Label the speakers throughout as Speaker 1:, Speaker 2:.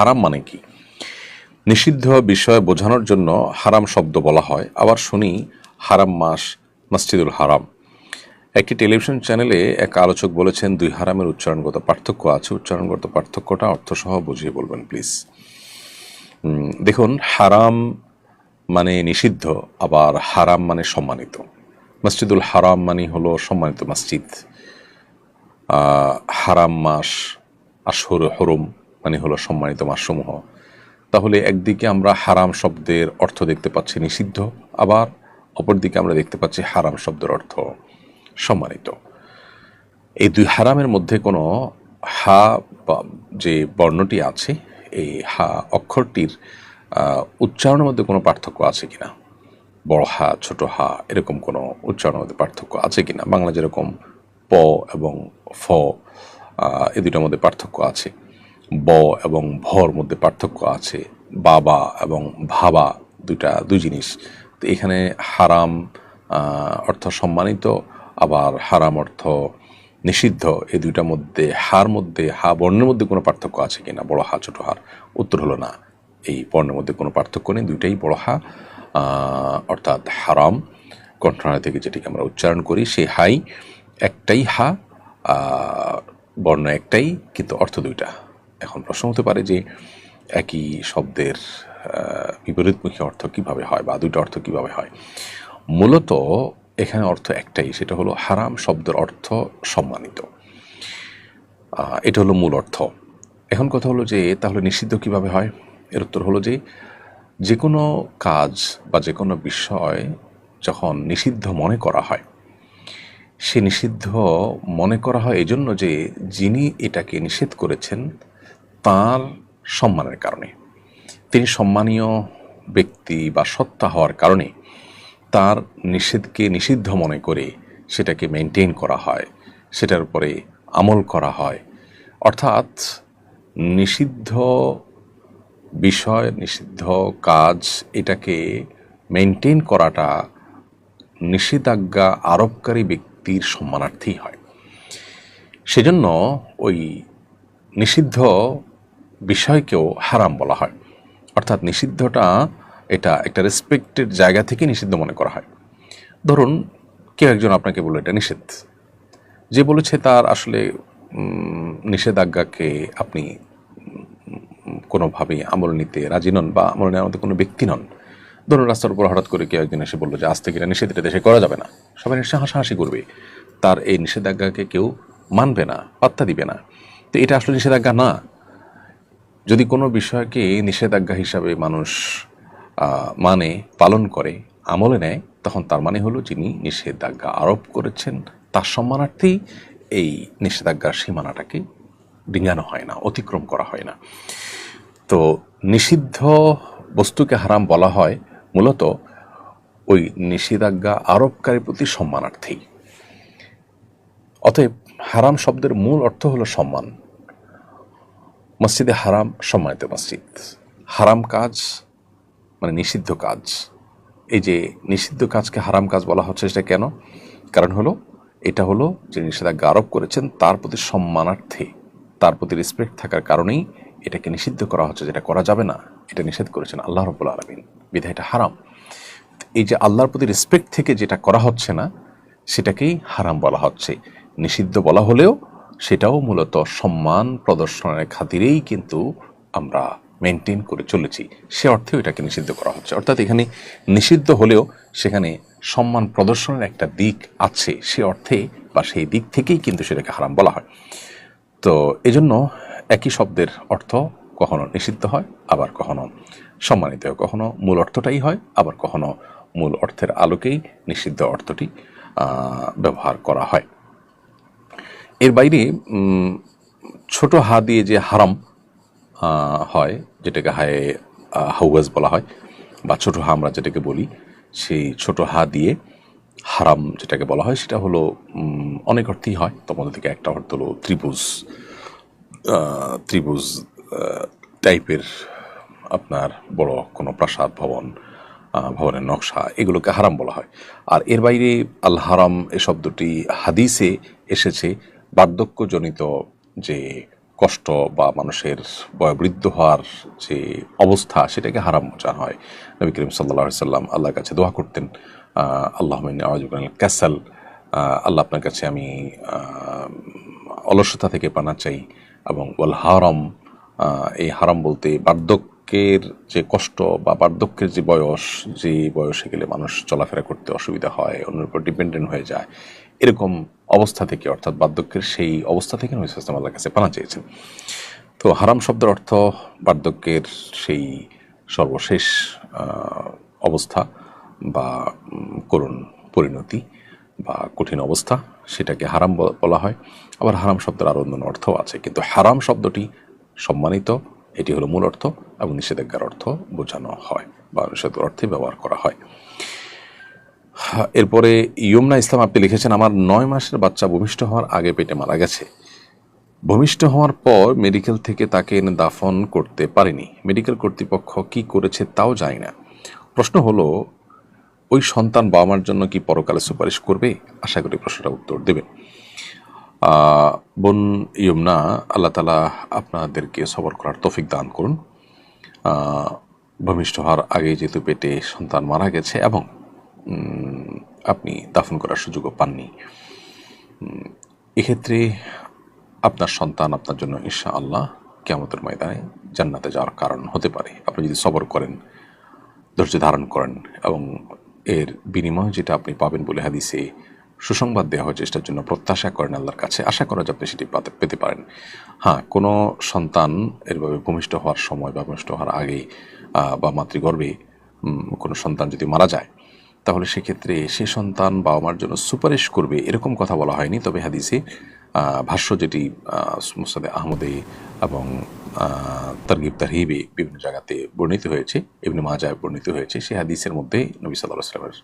Speaker 1: হারাম মানে কি? নিষিদ্ধ বিষয় বোঝানোর জন্য হারাম শব্দ বলা হয়। আবার শুনি, হারাম মাস, মসজিদুল হারাম। একটি টেলিভিশন চ্যানেলে এক আলোচক বলেছেন, দুই হারামের উচ্চারণগত পার্থক্য আছে। উচ্চারণগত পার্থক্যটা অর্থসহ বুঝিয়ে বলবেন, প্লিজ। দেখুন, হারাম মানে নিষিদ্ধ, আবার হারাম মানে সম্মানিত। মসজিদুল হারাম মানে হলো সম্মানিত মসজিদ। হারাম মাস আশহর হরম মানে হলো সম্মানিত মাসসমূহ। তাহলে একদিকে আমরা হারাম শব্দের অর্থ দেখতে পাচ্ছি নিষিদ্ধ, আবার অপরদিকে আমরা দেখতে পাচ্ছি হারাম শব্দের অর্থ সম্মানিত। এই দুই হারামের মধ্যে কোনো হা যে বর্ণটি আছে, এই হা অক্ষরটির উচ্চারণের মধ্যে কোনো পার্থক্য আছে কিনা? বড় হা, ছোট হা, এরকম কোনো উচ্চারণের মধ্যে পার্থক্য আছে কিনা? বাংলা যেরকম প এবং ফ এই দুটার মধ্যে পার্থক্য আছে। ব এবং ভর মধ্যে পার্থক্য আছে। বাবা এবং ভাবা দুইটা, দুই জিনিস। তো এখানে হারাম অর্থ সম্মানিত, আবার হারাম অর্থ নিষিদ্ধ। এই দুইটার মধ্যে হার মধ্যে, হা, বর্ণের মধ্যে কোনো পার্থক্য আছে কিনা? বড় হা, ছোট হার। উত্তর হলো না। এই বর্ণের মধ্যে কোনো পার্থক্য নেই, দুইটাই বড় হা অর্থাৎ হারাম। কণ্ঠনালী থেকে যেটিকে আমরা উচ্চারণ করি, সেই হাই একটাই হা বর্ণ একটাই, কিন্তু অর্থ দুইটা। এখন প্রশ্ন হতে পারে যে একই শব্দের বিপরীতমুখী অর্থ কীভাবে হয় বা দুইটা অর্থ কীভাবে হয়? মূলত এখানে অর্থ একটাই, সেটা হলো হারাম শব্দের অর্থ সম্মানিত। এটা হলো মূল অর্থ। এখন কথা হলো যে তাহলে নিষিদ্ধ কীভাবে হয়? এর উত্তর হলো যে যে কোনো কাজ বা যে কোনো বিষয় যখন নিষিদ্ধ মনে করা হয়, সে নিষিদ্ধ মনে করা হয় এজন্য যে যিনি এটাকে নিষেধ করেছেন তার সম্মানের কারণে। তিনি সম্মানীয় ব্যক্তি বা সত্তা হওয়ার কারণে তার নিষেধকে নিষিদ্ধ মনে করে সেটাকে মেনটেন করা হয়, সেটার উপরে আমল করা হয়। অর্থাৎ নিষিদ্ধ বিষয়, নিষিদ্ধ কাজ এটাকে মেনটেন করাটা নিষেধাজ্ঞা আরোপকারী ব্যক্তির সম্মানার্থী হয়। সেজন্য ওই নিষিদ্ধ বিষয়কেও হারাম বলা হয়। অর্থাৎ নিষিদ্ধটা এটা একটা রেসপেক্টের জায়গা থেকে নিষিদ্ধ মনে করা হয়। ধরুন, কেউ একজন আপনাকে বলল, এটা নিষেধ। যে বলেছে তার আসলে নিষেধাজ্ঞাকে আপনি কোনোভাবেই আমল নিতে রাজি নন বা আমল নেওয়ার মতো কোনো ব্যক্তি নন। ধরুন, রাস্তার উপর হঠাৎ করে কেউ একজন এসে বলল যে, আজ থেকে এটা নিষেধ, এটা দেশে করা যাবে না। সবাই নিশ্চয় হাসাহাসি করবে। তার এই নিষেধাজ্ঞাকে কেউ মানবে না, পাত্তা দিবে না। তো এটা আসলে নিষেধাজ্ঞা না। যদি কোনো বিষয়কে নিষেধাজ্ঞা হিসাবে মানুষ মানে পালন করে, আমলে নেয়, তখন তার মানে হলো যিনি নিষেধাজ্ঞা আরোপ করেছেন, তার সম্মানার্থেই এই নিষেধাজ্ঞার সীমানাটাকে ডিঙানো হয় না, অতিক্রম করা হয় না। তো নিষিদ্ধ বস্তুকে হারাম বলা হয় মূলত ওই নিষেধাজ্ঞা আরোপকারীর প্রতি সম্মানার্থেই। অতএব হারাম শব্দের মূল অর্থ হলো সম্মান। মসজিদে হারাম সম্মানিত মসজিদ। হারাম কাজ মানে নিষিদ্ধ কাজ। এই যে নিষিদ্ধ কাজকে হারাম কাজ বলা হচ্ছে সেটা কেন? কারণ হলো, এটা হলো যে নিষেধাজ্ঞা আরোপ করেছেন তার প্রতি সম্মানার্থে, তার প্রতি রেসপেক্ট থাকার কারণেই এটাকে নিষিদ্ধ করা হচ্ছে, যেটা করা যাবে না, এটা নিষেধ করেছেন আল্লাহ রবুল আলমিন। বিধায় এটা হারাম। এই যে আল্লাহর প্রতি রেসপেক্ট থেকে যেটা করা হচ্ছে না, সেটাকেই হারাম বলা হচ্ছে। নিষিদ্ধ বলা হলেও সেটাও মূলত সম্মান প্রদর্শনের খাতিরেই কিন্তু আমরা মেনটেন করে চলেছি। সে অর্থেও এটাকে নিষিদ্ধ করা হচ্ছে। অর্থাৎ এখানে নিষিদ্ধ হলেও সেখানে সম্মান প্রদর্শনের একটা দিক আছে। সে অর্থে বা সেই দিক থেকেই কিন্তু সেটাকে হারাম বলা হয়। তো এজন্য একই শব্দের অর্থ কখনো নিষিদ্ধ হয়, আবার কখনো সম্মানিত কখনো মূল অর্থটাই হয়, আবার কখনো মূল অর্থের আলোকেই নিষিদ্ধ অর্থটি ব্যবহার করা হয়। এর বাইরে ছোট হা দিয়ে যে হারাম হয়, যেটাকে হায় হাউয়াজ বলা হয়, বা ছোট হা আমরা যেটাকে বলি, সেই ছোট হা দিয়ে হারাম যেটাকে বলা হয়, সেটা হলো অনেক অর্থেই হয়। মধ্যে থেকে একটা অর্থ হলো ত্রিভুজ ত্রিভুজ টাইপের আপনার বড় কোনো প্রাসাদ, ভবন ভবনের নকশা, এগুলোকে হারাম বলা হয়। আর এর বাইরে আল হারাম এ শব্দটি হাদিসে এসেছে বার্ধক্যজনিত যে কষ্ট বা মানুষের বয়োবৃদ্ধ হওয়ার যে অবস্থা সেটাকে হারাম মোচান হয়। নবী করিম সাল্লাহ সাল্লাম আল্লাহর কাছে দোয়া করতেন আল্লাহ ক্যাসাল আল্লাহ আপনার কাছে আমি অলসতা থেকে পানা চাই এবং ওয়াল হারম এই হারাম বলতে বার্ধক্যের যে কষ্ট বা বার্ধক্যের যে বয়স, যে বয়সে গেলে মানুষ চলাফেরা করতে অসুবিধা হয়, অন্যের উপর ডিপেন্ডেন্ট হয়ে যায়। এরকম অবস্থা থেকে অর্থাৎ বার্ধক্যের সেই অবস্থা থেকে নবী সাল্লাম আল্লাহর কাছে পানা চেয়েছেন। তো হারাম শব্দের অর্থ বার্ধক্যের সেই সর্বশেষ অবস্থা বা করুণ পরিণতি বা কঠিন অবস্থা সেটাকে হারাম বলা হয়। আবার হারাম শব্দের আরও অন্যান্য অর্থও আছে। কিন্তু হারাম শব্দটি সম্মানিত এটি হলো মূল অর্থ এবং নিষেধাজ্ঞার অর্থ বোঝানো হয় বা নিষেধ অর্থে ব্যবহার করা হ্যাঁ, এরপরে ইয়মনা ইসলাম, আপনি লিখেছেন, আমার নয় মাসের বাচ্চা ভূমিষ্ঠ হওয়ার আগে পেটে মারা গেছে। ভূমিষ্ঠ হওয়ার পর মেডিকেল থেকে তাকে এনে দাফন করতে পারেনি। মেডিকেল কর্তৃপক্ষ কি করেছে তাও জানি না। প্রশ্ন হলো, ওই সন্তান বাবা মার জন্য কি পরকালে সুপারিশ করবে? আশা করি প্রশ্নটা উত্তর দেবেন বোন ইয়মনা আল্লাহ তালা আপনাদেরকে সবর করার তফিক দান করুন। ভূমিষ্ঠ হওয়ার আগে যেহেতু পেটে সন্তান মারা গেছে এবং আপনি দাফন করার সুযোগও পাননি। এক্ষেত্রে আপনার সন্তান আপনার জন্য ঈশা আল্লাহ কেমতের ময়দানে জান্নাতে যাওয়ার কারণ হতে পারে। আপনি যদি সবর করেন, ধৈর্য ধারণ করেন এবং এর বিনিময় যেটা আপনি পাবেন বলে হাদিসে সুসংবাদ দেওয়া হয় চেষ্টার জন্য প্রত্যাশা করেন আল্লাহর কাছে। আশা করা যে আপনি সেটি পেতে পারেন। হ্যাঁ কোনো সন্তান এরভাবে ভূমিষ্ঠ হওয়ার সময় বা ভূমিষ্ঠ হওয়ার আগে বা মাতৃগর্ভে কোনো সন্তান যদি মারা যায় তাহলে সেক্ষেত্রে সে সন্তান বাবা মার জন্য সুপারিশ করবে, এরকম কথা বলা হয়নি। তবে হাদিসে ভাষ্য যেটি মুসাদে আহমদে এবং তারগিব তারহিবে বিভিন্ন জায়গাতে বর্ণিত হয়েছে এমনি মাজায় বর্ণিত হয়েছে সেই হাদিসের মধ্যে নবী সাল্লাহ সাল্লামের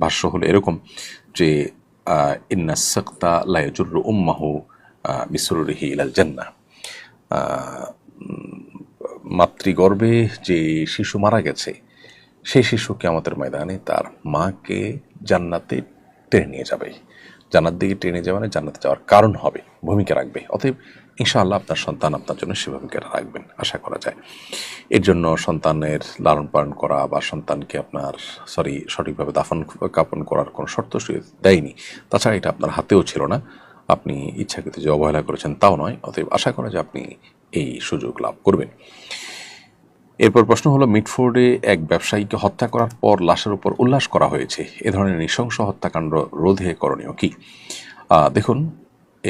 Speaker 1: ভাষ্য হলো এরকম যে ইন্না সাক্তা লায়াজুর উম্মাহু বিসরুরিহি ইলাল জান্না মাতৃগর্ভে যে শিশু মারা গেছে সেই শিশুকে আমাদের ময়দানে তার মাকে জান্নাতে টেনে নিয়ে যাবে। জান্নাত দিকে টেনে যাবে মানে জান্নাতে যাওয়ার কারণ হবে, ভূমিকা রাখবে। অতএব ইনশাআল্লাহ আপনার সন্তান আপনার জন্য সে ভূমিকাটা রাখবেন, আশা করা যায়। এর জন্য সন্তানের লালন পালন করা বা সন্তানকে আপনার সরি সঠিকভাবে দাফন কাপন করার কোনো শর্ত দেয়নি। তাছাড়া এটা আপনার হাতেও ছিল না। আপনি ইচ্ছাকৃত যে অবহেলা করেছেন তাও নয়। অতএব আশা করা যায় আপনি এই সুযোগ লাভ করবেন। এরপর প্রশ্ন হলো, মিটফোর্ডে এক ব্যবসায়ীকে হত্যা করার পর লাশের উপর উল্লাস করা হয়েছে। এ ধরনের নৃশংস হত্যাকাণ্ড রোধে করণীয় কি? দেখুন,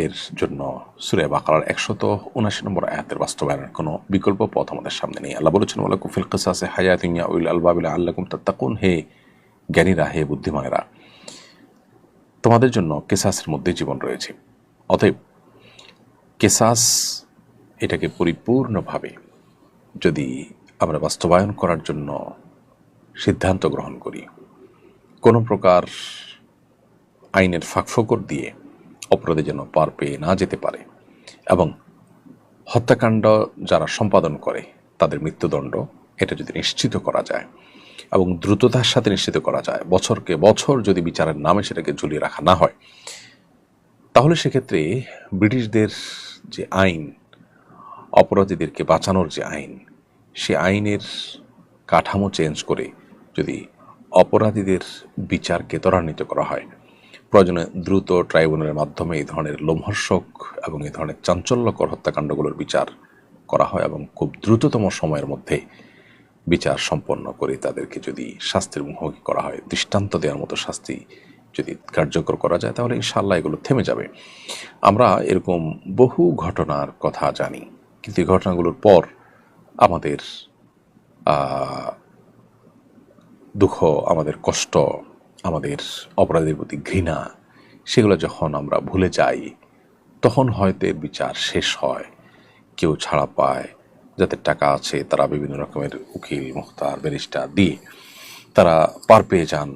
Speaker 1: এর জন্য সুরে বাকার একশত উনাশি নম্বর আয়াতের বাস্তবায়নের কোনো বিকল্প পথ আমাদের সামনে নেই। আল্লাহ বলেছেন ওলা কুফিল কিসাসে হায়াতুনিয়া উল আলবাবিল আল্লাকুম তাত্তাকুন। হে জ্ঞানীরা, হে বুদ্ধিমানেরা, তোমাদের জন্য কেসাসের মধ্যে জীবন রয়েছে। অতএব কেসাস এটাকে পরিপূর্ণভাবে যদি আমরা বাস্তবায়ন করার জন্য সিদ্ধান্ত গ্রহণ করি। কোনো প্রকার আইনের ফাঁকফোকর দিয়ে অপরাধে যেন পার পেয়ে না যেতে পারে এবং হত্যাকাণ্ড যারা সম্পাদন করে, তাদের মৃত্যুদণ্ড, এটা যদি নিশ্চিত করা যায় এবং দ্রুততার সাথে নিশ্চিত করা যায়, বছরকে বছর যদি বিচারের নামে সেটাকে ঝুলিয়ে রাখা না হয়, তাহলে সেক্ষেত্রে ব্রিটিশদের যে আইন, অপরাধীদেরকে বাঁচানোর যে আইন সে আইনের কাঠামো চেঞ্জ করে যদি অপরাধীদের বিচারকে ত্বরান্বিত করা হয়। প্রয়োজনে দ্রুত ট্রাইব্যুনালের মাধ্যমে এই ধরনের লোমহর্ষক এবং এই ধরনের চাঞ্চল্যকর হত্যাকাণ্ডগুলোর বিচার করা হয় এবং খুব দ্রুততম সময়ের মধ্যে বিচার সম্পন্ন করে তাদেরকে যদি শাস্তির মুখোমুখি করা হয়, দৃষ্টান্ত দেওয়ার মতো শাস্তি যদি কার্যকর করা যায়, তাহলে ইনশাল্লাহ এগুলো থেমে যাবে। আমরা এরকম বহু ঘটনার কথা জানি, কিন্তু এই ঘটনাগুলোর পর আমাদের দুঃখ, আমাদের কষ্ট, আমাদের অপরাধের প্রতি ঘৃণা, সেগুলো যখন আমরা ভুলে যাই, তখন হয়তো এর বিচার শেষ হয়। কেউ ছাড়া পায় যাদের টাকা আছে, তারা বিভিন্ন রকমের উকিল, মুখতার, ব্যারিস্টার দিয়ে তারা পার পেয়ে যান।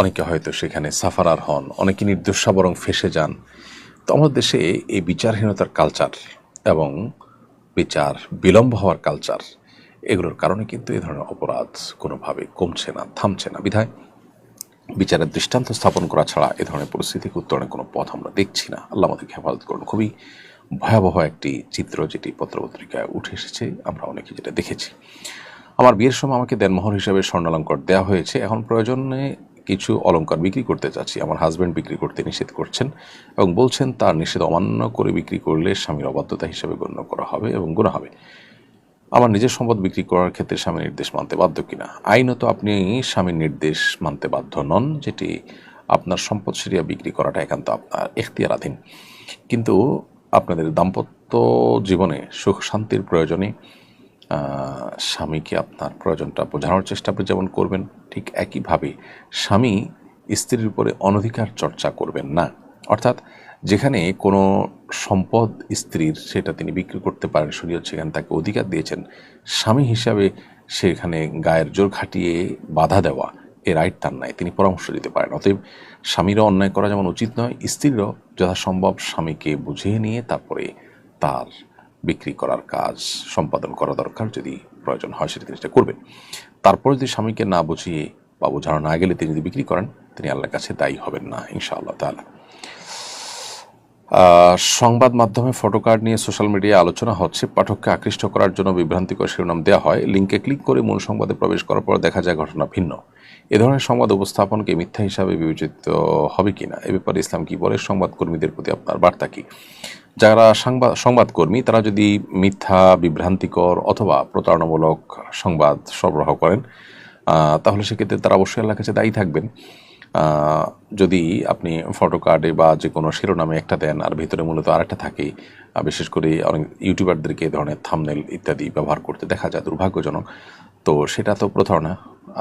Speaker 1: অনেকে হয়তো সেখানে সাফারার হন, অনেকে নির্দোষা বরং ফেসে যান। তো আমাদের দেশে এই বিচারহীনতার কালচার এবং বিচার, বিলম্ব হওয়ার কালচার এগুলোর কারণে কিন্তু এই ধরনের অপরাধ কোনোভাবে কমছে না, থামছে না। বিধায় বিচারের দৃষ্টান্ত স্থাপন করা ছাড়া এ ধরনের পরিস্থিতিকে উত্তরণের কোনো পথ আমরা দেখছি না। আল্লাহ আমাদেরকে হেফাজত করুন। খুবই ভয়াবহ একটি চিত্র যেটি পত্রপত্রিকায় উঠে এসেছে, আমরা অনেকে যেটা দেখেছি। আমার বিয়ের সময় আমাকে দেনমোহর হিসাবে স্বর্ণালঙ্কর দেওয়া হয়েছে। এখন প্রয়োজনে কিছু অলংকার বিক্রি করতে চাচ্ছি। আমার হাজব্যান্ড বিক্রি করতে নিষেধ করছেন এবং বলছেন, তার নিষেধ অমান্য করে বিক্রি করলে স্বামীর অবাধ্যতা হিসেবে গণ্য করা হবে এবং গুণা হবে। আমার নিজের সম্পদ বিক্রি করার ক্ষেত্রে স্বামীর নির্দেশ মানতে বাধ্য কিনা? আইনত আপনি স্বামীর নির্দেশ মানতে বাধ্য নন, যেটি আপনার সম্পদ সেরিয়া বিক্রি করাটা একান্ত আপনার এখতিয়ারাধীন। কিন্তু আপনাদের দাম্পত্য জীবনে সুখ শান্তির প্রয়োজনে স্বামীকে আপনার প্রয়োজনটা বোঝানোর চেষ্টা আপনি যেমন করবেন, ঠিক একইভাবে স্বামী স্ত্রীর উপরে অনধিকার চর্চা করবেন না। অর্থাৎ যেখানে কোনো সম্পদ স্ত্রীর সেটা তিনি বিক্রি করতে পারেন শরীয়ত সেখানে তাকে অধিকার দিয়েছেন, স্বামী হিসাবে সেখানে গায়ের জোর খাটিয়ে বাধা দেওয়া এ রাইট তার নাই। তিনি পরামর্শ দিতে পারেন। অতএব স্বামীরও অন্যায় করা যেমন উচিত নয়, স্ত্রীরও যথাসম্ভব স্বামীকে বুঝিয়ে নিয়ে তারপরে তার বিক্রি করার কাজ সম্পাদন করা দরকার যদি প্রয়োজন হয় সেটা তিনি সেটা করবেন। তারপরে যদি স্বামীকে না বুঝিয়ে বা বোঝানো না গেলে তিনি যদি বিক্রি করেন তিনি আল্লাহর কাছে দায়ী হবেন না ইনশাআল্লাহ আহ, সংবাদ মাধ্যমে ফটোকার্ড নিয়ে সোশ্যাল মিডিয়ায় আলোচনা হচ্ছে। পাঠককে আকৃষ্ট করার জন্য বিভ্রান্তিকর শিরোনাম দেওয়া হয়। লিঙ্কে ক্লিক করে মূল সংবাদে প্রবেশ করার পর দেখা যায় ঘটনা ভিন্ন। এ ধরনের সংবাদ উপস্থাপনকে মিথ্যা হিসাবে বিবেচিত হবে কিনা? এ ব্যাপারে ইসলাম কি বলে? সংবাদ কর্মীদের প্রতি আপনার বার্তা কি? যারা সংবাদ সংবাদকর্মী, তারা যদি মিথ্যা, বিভ্রান্তিকর অথবা প্রতারণামূলক সংবাদ সরবরাহ করেন তাহলে সেক্ষেত্রে তারা অবশ্যই আল্লাহর কাছে দায়ী থাকবেন। যদি আপনি ফটো কার্ডে বা যে কোনো শিরোনামে একটা দেন, আর ভিতরে মূলত আরেকটা থাকে বিশেষ করে অনেক ইউটিউবারদেরকে এ ধরনের থামনেল ইত্যাদি ব্যবহার করতে দেখা যায় দুর্ভাগ্যজনক। তো সেটা তো প্রতারণা।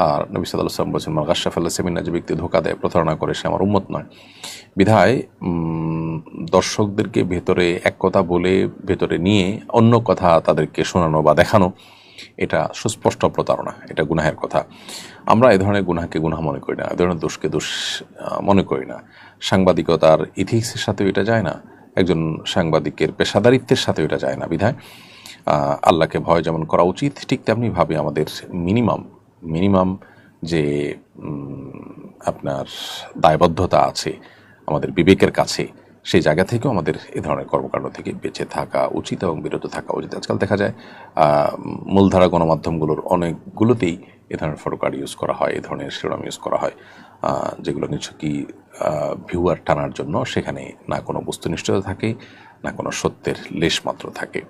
Speaker 1: আর নবী সাল্লাহ সাল্লাম বলছেন মাগাশাফ আল্লাহ সেমিনা যে ব্যক্তি ধোকা দেয়, প্রতারণা করে, সে আমার উন্মত নয়। বিধায় দর্শকদেরকে ভেতরে এক কথা বলে, ভেতরে নিয়ে অন্য কথা তাদেরকে শোনানো বা দেখানো, এটা সুস্পষ্ট প্রতারণা, এটা গুনাহের কথা। আমরা এ ধরনের গুনাহকে গুনাহ মনে করি না, এ ধরনের দোষকে দোষ মনে করি না। সাংবাদিকতার ইথিক্সের সাথে এটা যায় না, একজন সাংবাদিকের পেশাদারিত্বের সাথে এটা যায় না, বিধায়। আল্লাহকে ভয় যেমন করা উচিত, ঠিক তেমনিভাবে আমাদের মিনিমাম মিনিমাম যে আপনার দায়বদ্ধতা আছে, আমাদের বিবেকের কাছে, সেই জায়গা থেকেও আমাদের এ ধরনের কর্মকাণ্ড থেকে বেঁচে থাকা উচিত এবং বিরত থাকা উচিত। আজকাল দেখা যায় মূলধারা গণমাধ্যমগুলোর অনেকগুলোতেই এ ধরনের ফটোকার্ড ইউজ করা হয়, এ ধরনের শিরোনাম ইউজ করা হয় যেগুলো নিছকই ভিউয়ার টানার জন্য সেখানে না কোনো বস্তুনিষ্ঠতা থাকে, না কোনো সত্যের লেশ মাত্র থাকে।